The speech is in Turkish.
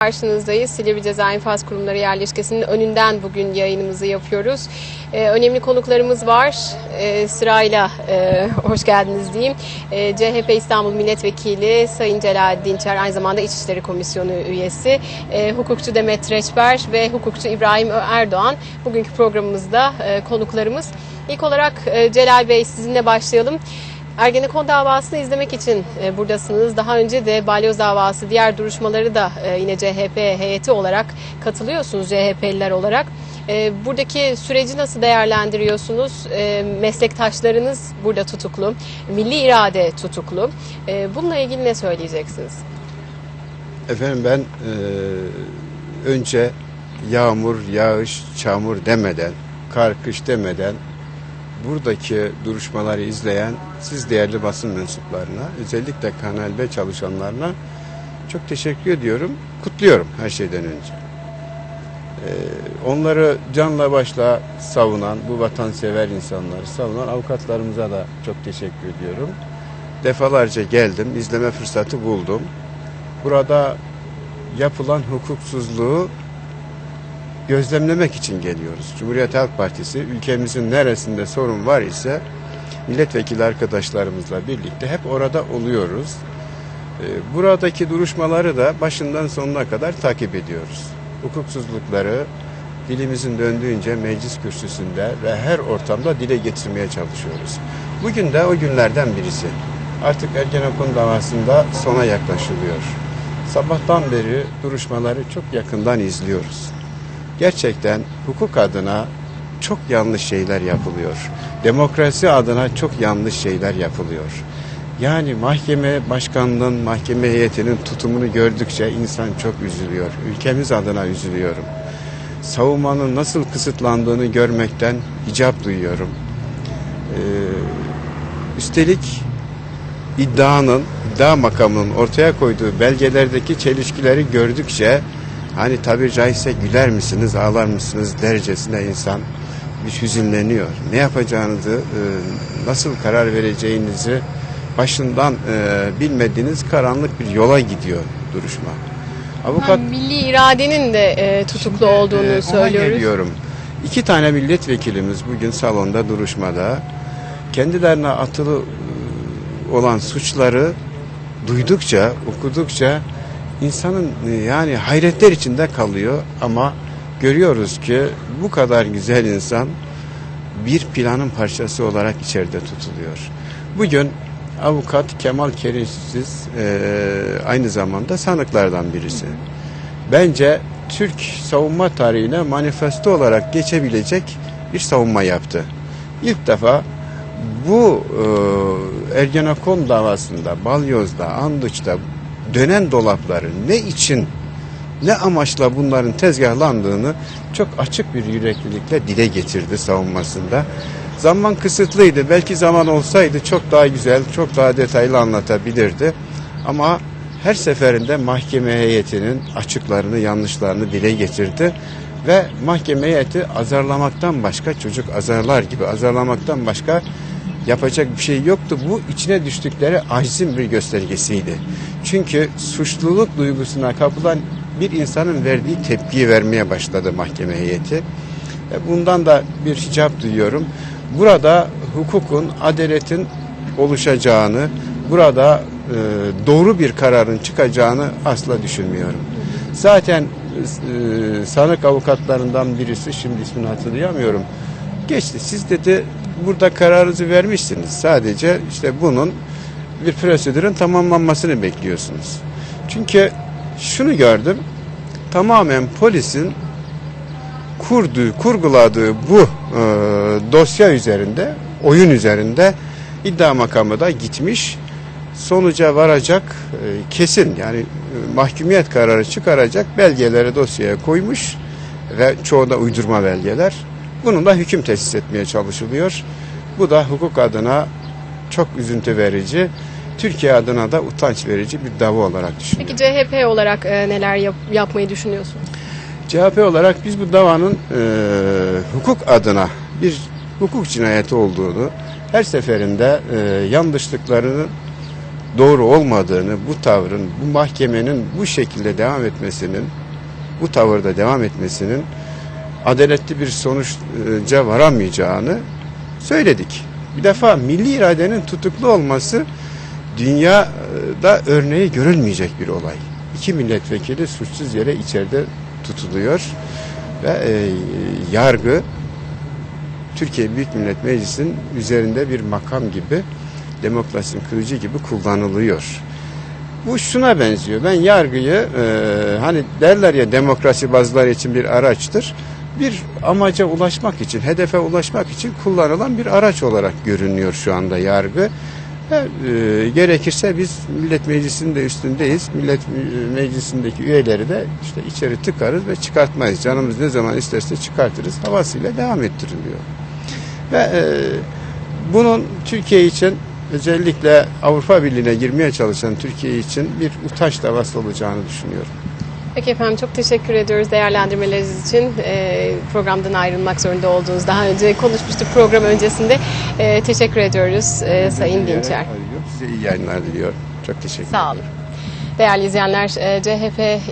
Karşınızdayız. Silivri Ceza İnfaz Kurumları yerleşkesinin önünden bugün yayınımızı yapıyoruz. Ee, önemli konuklarımız var. Ee, sırayla e, hoş geldiniz diyeyim. Ee, CHP İstanbul Milletvekili Sayın Celal Dinçer, aynı zamanda İçişleri Komisyonu üyesi, e, hukukçu Demet Reçber ve hukukçu İbrahim Erdoğan bugünkü programımızda e, konuklarımız. İlk olarak e, Celal Bey sizinle başlayalım. Ergenekon davasını izlemek için e, buradasınız. Daha önce de balyoz davası, diğer duruşmaları da e, yine CHP heyeti olarak katılıyorsunuz CHP'liler olarak. E, buradaki süreci nasıl değerlendiriyorsunuz? Meslektaşlarınız burada tutuklu, milli irade tutuklu. Bununla ilgili ne söyleyeceksiniz? Efendim ben önce yağmur, yağış, çamur demeden, kar, kış demeden buradaki duruşmaları izleyen siz değerli basın mensuplarına, özellikle Kanal B çalışanlarına çok teşekkür ediyorum. Kutluyorum her şeyden önce. Eee, onları canla başla savunan, bu vatansever insanları savunan avukatlarımıza da çok teşekkür ediyorum. Defalarca geldim, izleme fırsatı buldum. Burada yapılan hukuksuzluğu gözlemlemek için geliyoruz. Cumhuriyet Halk Partisi ülkemizin neresinde sorun var ise milletvekili arkadaşlarımızla birlikte hep orada oluyoruz. Ee, Buradaki duruşmaları da başından sonuna kadar takip ediyoruz. Hukuksuzlukları dilimizin döndüğünce meclis kürsüsünde ve her ortamda dile getirmeye çalışıyoruz. Bugün de o günlerden birisi. Artık Ergenekon davasında sona yaklaşılıyor. Sabahtan beri duruşmaları çok yakından izliyoruz. Gerçekten hukuk adına çok yanlış şeyler yapılıyor. Demokrasi adına çok yanlış şeyler yapılıyor. Yani mahkeme başkanlığının, mahkeme heyetinin tutumunu gördükçe insan çok üzülüyor. Ülkemiz adına üzülüyorum. Savunmanın nasıl kısıtlandığını görmekten hicap duyuyorum. Ee, üstelik iddianın, iddia makamının ortaya koyduğu belgelerdeki çelişkileri gördükçe hani tabir caizse güler misiniz, ağlar mısınız dercesine insan bir hüzünleniyor. Ne yapacağınızı, e, nasıl karar vereceğinizi başından e, bilmediğiniz karanlık bir yola gidiyor duruşma. Avukat Ha, milli iradenin de e, tutuklu olduğunu ee, ona söylüyoruz. geliyorum. İki tane milletvekilimiz bugün salonda duruşmada kendilerine atılı e, olan suçları duydukça, okudukça insanın e, yani hayretler içinde kalıyor ama görüyoruz ki bu kadar güzel insan bir planın parçası olarak içeride tutuluyor. Bugün avukat Kemal Kerimsiz e, aynı zamanda sanıklardan birisi. Bence Türk savunma tarihine manifesto olarak geçebilecek bir savunma yaptı. İlk defa bu e, Ergenekon davasında, Balyoz'da, Andıç'ta dönen dolapları ne için, ne amaçla bunların tezgahlandığını çok açık bir yüreklilikle dile getirdi savunmasında. Zaman kısıtlıydı. Belki zaman olsaydı çok daha güzel, çok daha detaylı anlatabilirdi. Ama her seferinde mahkeme heyetinin açıklarını, yanlışlarını dile getirdi ve mahkeme heyeti azarlamaktan başka çocuk azarlar gibi azarlamaktan başka yapacak bir şey yoktu. Bu içine düştükleri acizin bir göstergesiydi. Çünkü suçluluk duygusuna kapılan bir insanın verdiği tepkiyi vermeye başladı mahkeme heyeti. Ve bundan da bir hicap duyuyorum. Burada hukukun, adaletin oluşacağını, burada e, doğru bir kararın çıkacağını asla düşünmüyorum. Zaten e, sanık avukatlarından birisi, şimdi ismini hatırlayamıyorum, geçti. Siz dedi burada kararınızı vermişsiniz. Sadece işte bunun bir prosedürün tamamlanmasını bekliyorsunuz. Çünkü şunu gördüm, tamamen polisin kurduğu, kurguladığı bu e, dosya üzerinde, oyun üzerinde iddia makamı da gitmiş. Sonuca varacak e, kesin yani e, mahkumiyet kararı çıkaracak belgeleri dosyaya koymuş ve çoğu da uydurma belgeler. Bununla hüküm tesis etmeye çalışılıyor. Bu da hukuk adına çok üzüntü verici, Türkiye adına da utanç verici bir dava olarak düşünüyorum. Peki CHP olarak e, neler yap- yapmayı düşünüyorsunuz? CHP olarak biz bu davanın e, hukuk adına bir hukuk cinayeti olduğunu her seferinde e, yanlışlıklarının doğru olmadığını, bu tavrın, bu mahkemenin bu şekilde devam etmesinin, bu tavırda devam etmesinin adaletli bir sonuca varamayacağını söyledik. Bir defa milli iradenin tutuklu olması dünyada örneği görülmeyecek bir olay. İki milletvekili suçsuz yere içeride tutuluyor ve e, yargı Türkiye Büyük Millet Meclisi'nin üzerinde bir makam gibi demokrasinin kılıcı gibi kullanılıyor. Bu şuna benziyor. Ben yargıyı e, hani derler ya demokrasi bazıları için bir araçtır. Bir amaca ulaşmak için, hedefe ulaşmak için kullanılan bir araç olarak görünüyor şu anda yargı. E, gerekirse biz Millet Meclisi'nin de üstündeyiz. Millet Meclisi'ndeki üyeleri de işte içeri tıkarız ve çıkartmayız. Canımız ne zaman isterse çıkartırız. Havasıyla devam ettiriliyor. Ve e, bunun Türkiye için özellikle Avrupa Birliği'ne girmeye çalışan Türkiye için bir utanç davası olacağını düşünüyorum. Peki efendim çok teşekkür ediyoruz değerlendirmeleriniz için. Ee, programdan ayrılmak zorunda olduğunuz daha önce konuşmuştuk program öncesinde. Ee, teşekkür ediyoruz ee, Sayın Dinçer. Size iyi yayınlar diliyorum. Çok teşekkür ederim. Sağ olun. Değerli izleyenler, e, CHP